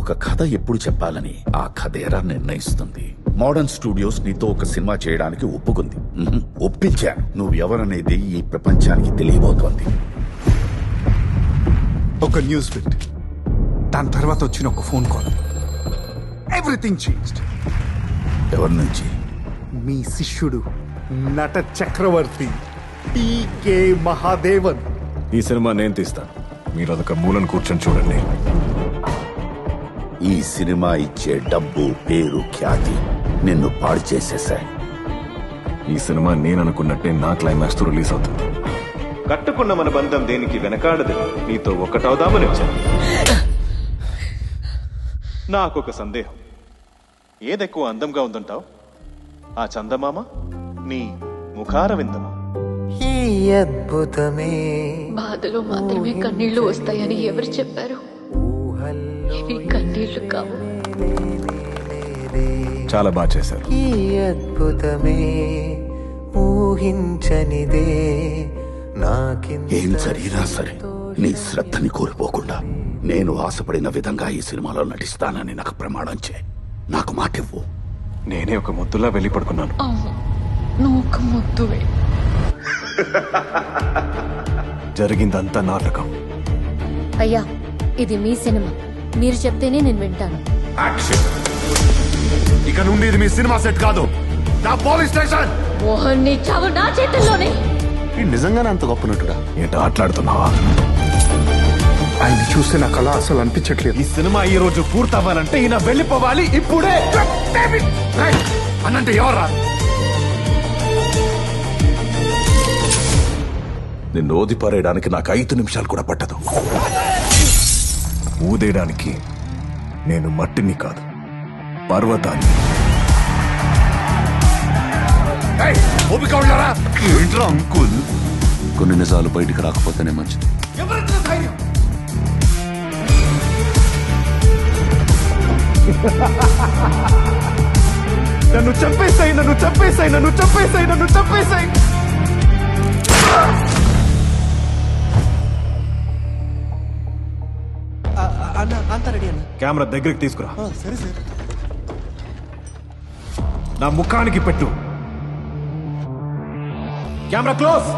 ఒక కథ ఎప్పుడు చెప్పాలని ఆ కథ ఎరా నిర్ణయిస్తుంది? మోడర్న్ స్టూడియోస్ నీతో ఒక సినిమా చేయడానికి ఒప్పుకుంది. ఒప్పించాను నువ్వు ఎవరనేది ఈ ప్రపంచానికి తెలియబోతోంది. ఒక న్యూస్ బిట్. దాని తర్వాత వచ్చిన ఒక ఫోన్ కాల్. ఎవ్రీథింగ్ చేంజ్డ్ ఎవరి నుంచి? మీ శిష్యుడు నట చక్రవర్తి టీకే మహాదేవన్. ఈ సినిమా నేను తీస్తాను. మీరు అదొక మూలను కూర్చొని చూడండి. ఈ సినిమా ఇచ్చే డబ్బు పేరు ఖ్యాతి నిన్ను పాడు చేసేశాయి. ఈ సినిమా నేను అనుకున్నట్టే నా క్లైమాక్స్తో రిలీజ్ అవుతుంది. కట్టుకున్న మన బంధం దేనికి వెనకాడదు? నీతో ఒక్కటవుదామని వచ్చాను. నాకొక సందేహం. ఏదెక్కువ అందంగా ఉందంటావు? ఆ చందమామ? నీ ముఖార విందమా ఈ అద్భుతమే. బాధలో మాత్రమే కన్నీళ్ళు వస్తాయని ఎవరు చెప్పారు? ఇవి కన్నీళ్ళు కావు. చాలా బాగా చేశారు. ఈ అద్భుతమే ఊహించనిదే. ఏం జరిగినా సరే నీ శ్రద్ధని కోల్పోకుండా నేను ఆశపడిన విధంగా ఈ సినిమాలో నటిస్తానని నాకు ప్రమాణం చే. నాకు మాటివ్వు. నేనే ఒక ముద్దులా వెళ్ళి పడుకున్నాను. అవును నువ్వు ఒక ముద్దువే. జరిగిందంతా నాటకం. అయ్యా ఇది మీ సినిమా. మీరు చెప్తేనే నేను వింటాను. ఇక నుండి ఇది మీ సినిమా సెట్ కాదు. నా పోలీస్ స్టేషన్! మోహన్ నీ చావు నా చేతుల్లోనే. నిజంగానే అంత గొప్ప నటుడా? ఏంటో ఆటలాడుతున్నావా? ఆయన చూస్తే నాకు అలా అసలు అనిపించట్లేదు. ఈ సినిమా ఈ రోజు పూర్తవ్వాలంటే ఈయన వెళ్ళిపోవాలి ఇప్పుడే. అనంటే ఎవరా నిన్ను ఓదిపారేయడానికి నాకు ఐదు నిమిషాలు కూడా పట్టదు. ఊదేయడానికి నేను మట్టిని కాదు పర్వతాన్ని. ఏంట్రా అంకుల్? కొన్ని నిజాలు బయటికి రాకపోతేనే మంచిది. నన్ను చంపేసాయి నన్ను చంపేసాయి నన్ను చంపేసాయి నన్ను చంపేసాయి అంత రెడీ అన్న కెమెరా దగ్గరికి తీసుకురా. నా ముఖానికి పెట్టు. Camera close.